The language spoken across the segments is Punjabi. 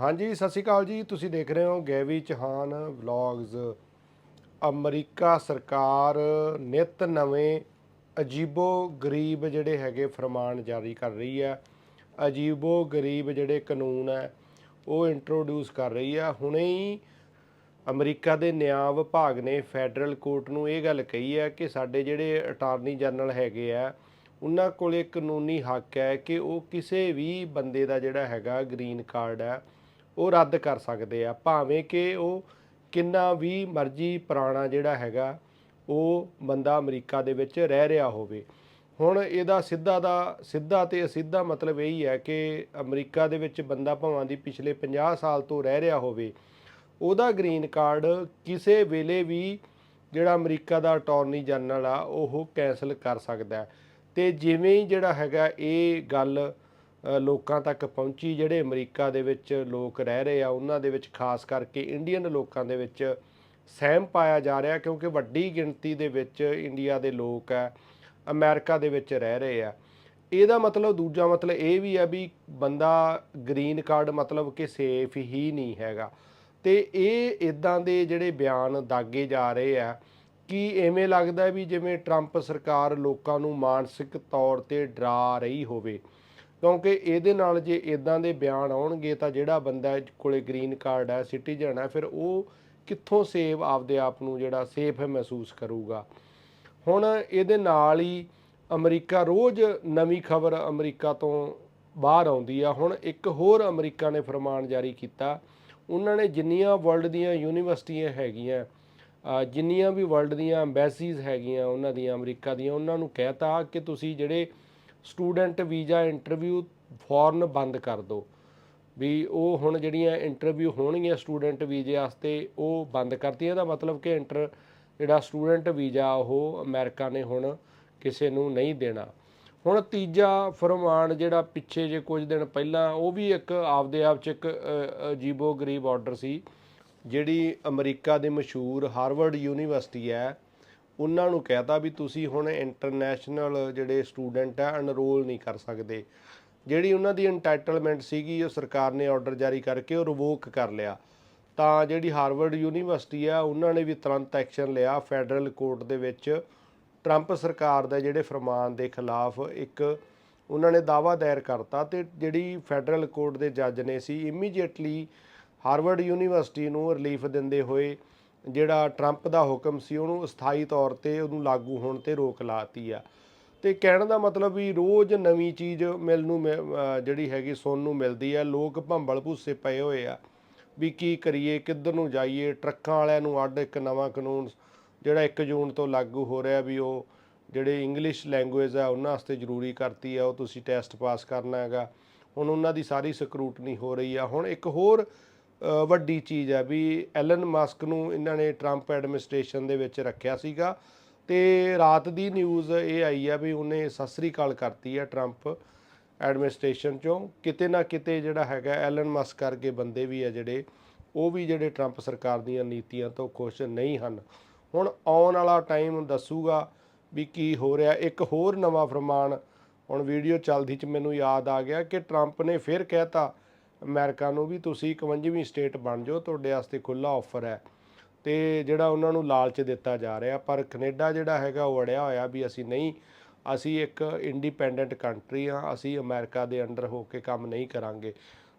ਹਾਂਜੀ, ਸਤਿ ਸ਼੍ਰੀ ਅਕਾਲ ਜੀ। ਤੁਸੀਂ ਦੇਖ ਰਹੇ ਹੋ ਗੈਵੀ ਚੌਹਾਨ ਵਲੌਗਸ ਅਮਰੀਕਾ ਸਰਕਾਰ ਨਿਤ ਨਵੇਂ ਅਜੀਬੋ ਗਰੀਬ ਜਿਹੜੇ ਹੈਗੇ ਫਰਮਾਨ ਜਾਰੀ ਕਰ ਰਹੀ ਹੈ। ਅਜੀਬੋ ਗਰੀਬ ਜਿਹੜੇ ਕਾਨੂੰਨ ਹੈ, ਉਹ ਇੰਟਰੋਡਿਊਸ ਕਰ ਰਹੀ ਹੈ। ਹੁਣੇ ਹੀ ਅਮਰੀਕਾ ਦੇ ਨਿਆਂ ਵਿਭਾਗ ਨੇ ਫੈਡਰਲ ਕੋਰਟ ਨੂੰ ਇਹ ਗੱਲ ਕਹੀ ਹੈ ਕਿ ਸਾਡੇ ਜਿਹੜੇ ਅਟਾਰਨੀ ਜਨਰਲ ਹੈਗੇ ਆ, ਉਹਨਾਂ ਕੋਲੇ ਕਾਨੂੰਨੀ ਹੱਕ ਹੈ ਕਿ ਉਹ ਕਿਸੇ ਵੀ ਬੰਦੇ ਦਾ ਜਿਹੜਾ ਹੈਗਾ ਗ੍ਰੀਨ ਕਾਰਡ ਹੈ ਉਹ ਰੱਦ ਕਰ ਸਕਦੇ ਆ, ਭਾਵੇਂ ਕਿ ਉਹ ਕਿੰਨਾ ਵੀ ਮਰਜ਼ੀ ਪੁਰਾਣਾ ਜਿਹੜਾ ਹੈਗਾ, ਉਹ ਬੰਦਾ ਅਮਰੀਕਾ ਦੇ ਵਿੱਚ ਰਹਿ ਰਿਹਾ ਹੋਵੇ। ਹੁਣ ਇਹਦਾ ਸਿੱਧਾ ਦਾ, ਸਿੱਧਾ ਤੇ ਅਸਿੱਧਾ ਮਤਲਬ ਇਹੀ ਹੈ ਕਿ ਅਮਰੀਕਾ ਦੇ ਵਿੱਚ ਬੰਦਾ ਭਾਵਾਂ ਦੀ ਪਿਛਲੇ 50 ਸਾਲ ਤੋਂ ਰਹਿ ਰਿਹਾ ਹੋਵੇ, ਉਹਦਾ ਗ੍ਰੀਨ ਕਾਰਡ ਕਿਸੇ ਵੇਲੇ ਵੀ ਜਿਹੜਾ ਅਮਰੀਕਾ ਦਾ ਅਟਾਰਨੀ ਜਨਰਲ ਆ, ਉਹ ਕੈਨਸਲ ਕਰ ਸਕਦਾ ਹੈ। ਤੇ ਜਿਵੇਂ ਹੀ ਜਿਹੜਾ ਹੈਗਾ ਇਹ ਗੱਲ ਲੋਕਾਂ ਤੱਕ ਪਹੁੰਚੀ, ਜਿਹੜੇ ਅਮਰੀਕਾ ਦੇ ਵਿੱਚ ਲੋਕ ਰਹਿ ਰਹੇ ਆ, ਉਹਨਾਂ ਦੇ ਵਿੱਚ ਖਾਸ ਕਰਕੇ ਇੰਡੀਅਨ ਲੋਕਾਂ ਦੇ ਵਿੱਚ ਸਹਿਮ ਪਾਇਆ ਜਾ ਰਿਹਾ, ਕਿਉਂਕਿ ਵੱਡੀ ਗਿਣਤੀ ਦੇ ਵਿੱਚ ਇੰਡੀਆ ਦੇ ਲੋਕ ਆ ਅਮਰੀਕਾ ਦੇ ਵਿੱਚ ਰਹਿ ਰਹੇ ਆ। ਇਹਦਾ ਮਤਲਬ, ਦੂਜਾ ਮਤਲਬ ਇਹ ਵੀ ਆ ਵੀ ਬੰਦਾ ਗ੍ਰੀਨ ਕਾਰਡ ਮਤਲਬ ਕਿ ਸੇਫ ਹੀ ਨਹੀਂ ਹੈਗਾ। ਤੇ ਇਹ ਇਦਾਂ ਦੇ ਜਿਹੜੇ ਬਿਆਨ ਦਾਗੇ ਜਾ ਰਹੇ ਆ, ਕਿ ਐਵੇਂ ਲੱਗਦਾ ਵੀ ਜਿਵੇਂ ਟਰੰਪ ਸਰਕਾਰ ਲੋਕਾਂ ਨੂੰ ਮਾਨਸਿਕ ਤੌਰ ਤੇ ਡਰਾ ਰਹੀ ਹੋਵੇ। ਕਿਉਂਕਿ ਇਹਦੇ ਨਾਲ ਜੇ ਇਦਾਂ ਦੇ ਬਿਆਨ ਆਉਣਗੇ ਤਾਂ ਜਿਹੜਾ ਬੰਦਾ ਕੋਲੇ ਗ੍ਰੀਨ ਕਾਰਡ ਹੈ, ਸਿਟੀਜ਼ਨ ਹੈ, ਫਿਰ ਉਹ ਕਿੱਥੋਂ ਸੇਵ ਆਪਦੇ ਆਪ ਨੂੰ ਜਿਹੜਾ ਸੇਫ ਹੈ ਮਹਿਸੂਸ ਕਰੂਗਾ। ਹੁਣ ਇਹਦੇ ਨਾਲ ਹੀ ਅਮਰੀਕਾ ਰੋਜ਼ ਨਵੀਂ ਖਬਰ ਅਮਰੀਕਾ ਤੋਂ ਬਾਹਰ ਆਉਂਦੀ ਆ। ਹੁਣ ਇੱਕ ਹੋਰ ਅਮਰੀਕਾ ਨੇ ਫਰਮਾਨ ਜਾਰੀ ਕੀਤਾ, ਉਹਨਾਂ ਨੇ ਜਿੰਨੀਆਂ ਵਰਲਡ ਦੀਆਂ ਯੂਨੀਵਰਸਿਟੀਆਂ ਹੈਗੀਆਂ ਜਿੰਨੀਆਂ ਵੀ ਵਰਲਡ ਦੀਆਂ ਐਮਬੈਸੀਜ਼ ਹੈਗੀਆਂ, ਉਹਨਾਂ ਦੀਆਂ, ਅਮਰੀਕਾ ਦੀਆਂ, ਉਹਨਾਂ ਨੂੰ ਕਹਿਤਾ ਕਿ ਤੁਸੀਂ ਜਿਹੜੇ ਸਟੂਡੈਂਟ ਵੀਜ਼ਾ ਇੰਟਰਵਿਊ ਫੌਰਨ ਬੰਦ ਕਰ ਦਿਓ ਵੀ ਉਹ ਹੁਣ ਜਿਹੜੀਆਂ ਇੰਟਰਵਿਊ ਹੋਣਗੀਆਂ ਸਟੂਡੈਂਟ ਵੀਜ਼ੇ ਵਾਸਤੇ, ਉਹ ਬੰਦ ਕਰਤੀ। ਇਹਦਾ ਮਤਲਬ ਕਿ ਇੰਟਰ ਜਿਹੜਾ ਸਟੂਡੈਂਟ ਵੀਜ਼ਾ, ਉਹ ਅਮਰੀਕਾ ਨੇ ਹੁਣ ਕਿਸੇ ਨੂੰ ਨਹੀਂ ਦੇਣਾ। ਹੁਣ ਤੀਜਾ ਫਰਮਾਨ ਜਿਹੜਾ ਪਿੱਛੇ ਜੇ ਕੁਝ ਦਿਨ ਪਹਿਲਾਂ, ਉਹ ਵੀ ਇੱਕ ਆਪਦੇ ਆਪ ਚ ਇੱਕ ਅਜੀਬੋ ਗਰੀਬ ਆਰਡਰ ਸੀ, ਜਿਹੜੀ ਅਮਰੀਕਾ ਦੇ ਮਸ਼ਹੂਰ ਹਾਰਵਰਡ ਯੂਨੀਵਰਸਿਟੀ ਹੈ। ਉਹਨਾਂ ਨੂੰ ਕਹਿਤਾ ਵੀ ਤੁਸੀਂ ਹੁਣ ਇੰਟਰਨੈਸ਼ਨਲ ਜਿਹੜੇ ਸਟੂਡੈਂਟ ਆ ਅਨਰੋਲ ਨਹੀਂ ਕਰ ਸਕਦੇ। ਜਿਹੜੀ ਉਹਨਾਂ ਦੀ ਇੰਟਾਈਟਲਮੈਂਟ ਸੀਗੀ, ਉਹ ਸਰਕਾਰ ਨੇ ਆਰਡਰ ਜਾਰੀ ਕਰਕੇ ਉਹ ਰਿਵੋਕ ਕਰ ਲਿਆ। ਤਾਂ ਜਿਹੜੀ ਹਾਰਵਰਡ ਯੂਨੀਵਰਸਿਟੀ ਆ, ਉਹਨਾਂ ਨੇ ਵੀ ਤੁਰੰਤ ਐਕਸ਼ਨ ਲਿਆ। ਫੈਡਰਲ ਕੋਰਟ ਦੇ ਵਿੱਚ ਟਰੰਪ ਸਰਕਾਰ ਦੇ ਜਿਹੜੇ ਫਰਮਾਨ ਦੇ ਖਿਲਾਫ ਇੱਕ ਉਹਨਾਂ ਨੇ ਦਾਵਾ ਦਾਇਰ ਕਰਤਾ ਤੇ ਜਿਹੜੀ ਫੈਡਰਲ ਕੋਰਟ ਦੇ ਜੱਜ ਨੇ ਸੀ ਇਮੀਡੀਏਟਲੀ ਹਾਰਵਰਡ ਯੂਨੀਵਰਸਿਟੀ ਨੂੰ ਰਿਲੀਫ ਦਿੰਦੇ ਹੋਏ ਜਿਹੜਾ ਟਰੰਪ ਦਾ ਹੁਕਮ ਸੀ, ਉਹਨੂੰ ਅਸਥਾਈ ਤੌਰ ਤੇ ਉਹਨੂੰ ਲਾਗੂ ਹੋਣ ਤੇ ਰੋਕ ਲਾਤੀ ਆ। ਤੇ ਕਹਿਣ ਦਾ ਮਤਲਬ ਵੀ ਰੋਜ਼ ਨਵੀਂ ਚੀਜ਼ ਮਿਲ ਨੂੰ ਮਿ- ਜਿਹੜੀ ਹੈਗੀ ਸੁਣਨ ਨੂੰ ਮਿਲਦੀ ਆ। ਲੋਕ ਭੰਬਲ ਭੂਸੇ ਪਏ ਹੋਏ ਆ ਵੀ ਕੀ ਕਰੀਏ, ਕਿੱਧਰ ਨੂੰ ਜਾਈਏ? ਟਰੱਕਾਂ ਵਾਲਿਆਂ ਨੂੰ ਅੱਡ ਇੱਕ ਨਵਾਂ ਕਾਨੂੰਨ ਜਿਹੜਾ 1 ਜੂਨ ਤੋਂ ਲਾਗੂ ਹੋ ਰਿਹਾ ਵੀ ਉਹ ਜਿਹੜੇ ਇੰਗਲਿਸ਼ ਲੈਂਗੁਏਜ ਆ, ਉਹਨਾਂ ਵਾਸਤੇ ਜ਼ਰੂਰੀ ਕਰਤੀ ਆ। ਉਹ ਤੁਸੀਂ ਟੈਸਟ ਪਾਸ ਕਰਨਾ ਹੈਗਾ। ਹੁਣ ਉਹਨਾਂ ਦੀ ਸਾਰੀ ਸਕਰੂਟਨੀ ਹੋ ਰਹੀ ਆ। ਹੁਣ ਇੱਕ ਹੋਰ ਵੱਡੀ ਚੀਜ਼ ਹੈ ਵੀ ਐਲਨ ਮਸਕ ਨੂੰ ਇਹਨਾਂ ਨੇ ਟਰੰਪ ਐਡਮਿਨਿਸਟ੍ਰੇਸ਼ਨ ਦੇ ਵਿੱਚ ਰੱਖਿਆ ਸੀਗਾ ਤੇ ਰਾਤ ਦੀ ਨਿਊਜ਼ ਇਹ ਆਈ ਆ ਵੀ ਉਹਨੇ ਸਤਿ ਸ੍ਰੀ ਅਕਾਲ ਕਰਤੀ ਆ ਟਰੰਪ ਐਡਮਿਨਿਸਟ੍ਰੇਸ਼ਨ ਚੋਂ। ਕਿਤੇ ਨਾ ਕਿਤੇ ਜਿਹੜਾ ਹੈਗਾ ਐਲਨ ਮਸਕ ਕਰਕੇ ਬੰਦੇ ਵੀ ਆ ਜਿਹੜੇ, ਉਹ ਵੀ ਜਿਹੜੇ ਟਰੰਪ ਸਰਕਾਰ ਦੀਆਂ ਨੀਤੀਆਂ ਤੋਂ ਖੁਸ਼ ਨਹੀਂ ਹਨ। ਹੁਣ ਆਉਣ ਵਾਲਾ ਟਾਈਮ ਦੱਸੂਗਾ ਵੀ ਕੀ ਹੋ ਰਿਹਾ। ਇੱਕ ਹੋਰ ਨਵਾਂ ਫਰਮਾਨ ਹੁਣ ਵੀਡੀਓ ਚੱਲਦੀ ਚ ਮੈਨੂੰ ਯਾਦ ਆ ਗਿਆ ਕਿ ਟਰੰਪ ਨੇ ਫਿਰ ਕਹਿਤਾ ਅਮਰੀਕਾ ਨੂੰ ਵੀ ਤੁਸੀਂ 51ਵੀਂ ਸਟੇਟ ਬਣ ਜਾਓ, ਤੁਹਾਡੇ ਵਾਸਤੇ ਖੁੱਲਾ ਆਫਰ ਹੈ। ਤੇ ਜਿਹੜਾ ਉਹਨਾਂ ਨੂੰ ਲਾਲਚ ਦਿੱਤਾ ਜਾ ਰਿਹਾ, ਪਰ ਕੈਨੇਡਾ ਜਿਹੜਾ ਹੈਗਾ ਉਹ ਅੜਿਆ ਹੋਇਆ ਵੀ ਅਸੀਂ ਨਹੀਂ, ਅਸੀਂ ਇੱਕ ਇੰਡੀਪੈਂਡੈਂਟ ਕੰਟਰੀ ਆ ਅਸੀਂ ਅਮਰੀਕਾ ਦੇ ਅੰਡਰ ਹੋ ਕੇ ਕੰਮ ਨਹੀਂ ਕਰਾਂਗੇ।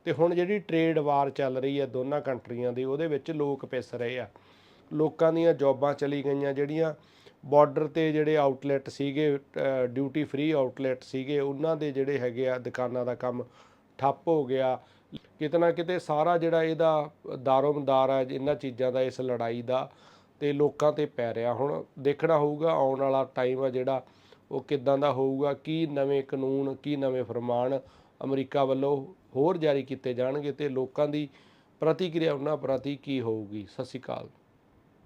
ਤੇ ਹੁਣ ਜਿਹੜੀ ਟ੍ਰੇਡ ਵਾਰ ਚੱਲ ਰਹੀ ਹੈ ਦੋਨਾਂ ਕੰਟਰੀਆਂ ਦੀ, ਉਹਦੇ ਵਿੱਚ ਲੋਕ ਪਿਸ ਰਹੇ ਆ। ਲੋਕਾਂ ਦੀਆਂ ਜੌਬਾਂ ਚਲੀ ਗਈਆਂ, ਜਿਹੜੀਆਂ ਬਾਰਡਰ ਤੇ ਜਿਹੜੇ ਆਊਟਲੈਟ ਸੀਗੇ ਡਿਊਟੀ ਫ੍ਰੀ ਆਊਟਲੈਟ ਸੀਗੇ, ਉਹਨਾਂ ਦੇ ਜਿਹੜੇ ਹੈਗੇ ਆ ਦੁਕਾਨਾਂ ਦਾ ਕੰਮ ਠੱਪ ਹੋ ਗਿਆ। ਕਿਤੇ ਨਾ ਕਿਤੇ ਸਾਰਾ ਜਿਹੜਾ ਇਹਦਾ ਦਾਰੋਮਦਾਰ ਹੈ ਇਹਨਾਂ ਚੀਜ਼ਾਂ ਦਾ, ਇਸ ਲੜਾਈ ਦਾ ਤੇ ਲੋਕਾਂ ਤੇ ਪੈ ਰਿਹਾ। ਹੁਣ ਦੇਖਣਾ ਹੋਊਗਾ, ਆਉਣ ਵਾਲਾ ਟਾਈਮ ਆ ਜਿਹੜਾ, ਉਹ ਕਿੱਦਾਂ ਦਾ ਹੋਊਗਾ, ਕੀ ਨਵੇਂ ਕਾਨੂੰਨ, ਕੀ ਨਵੇਂ ਫਰਮਾਨ ਅਮਰੀਕਾ ਵੱਲੋਂ ਹੋਰ ਜਾਰੀ ਕੀਤੇ ਜਾਣਗੇ ਤੇ ਲੋਕਾਂ ਦੀ ਪ੍ਰਤੀਕਿਰਿਆ, ਉਹਨਾਂ ਪ੍ਰਤੀ ਕੀ ਹੋਊਗੀ? ਸਤਿ ਸ਼੍ਰੀ ਅਕਾਲ।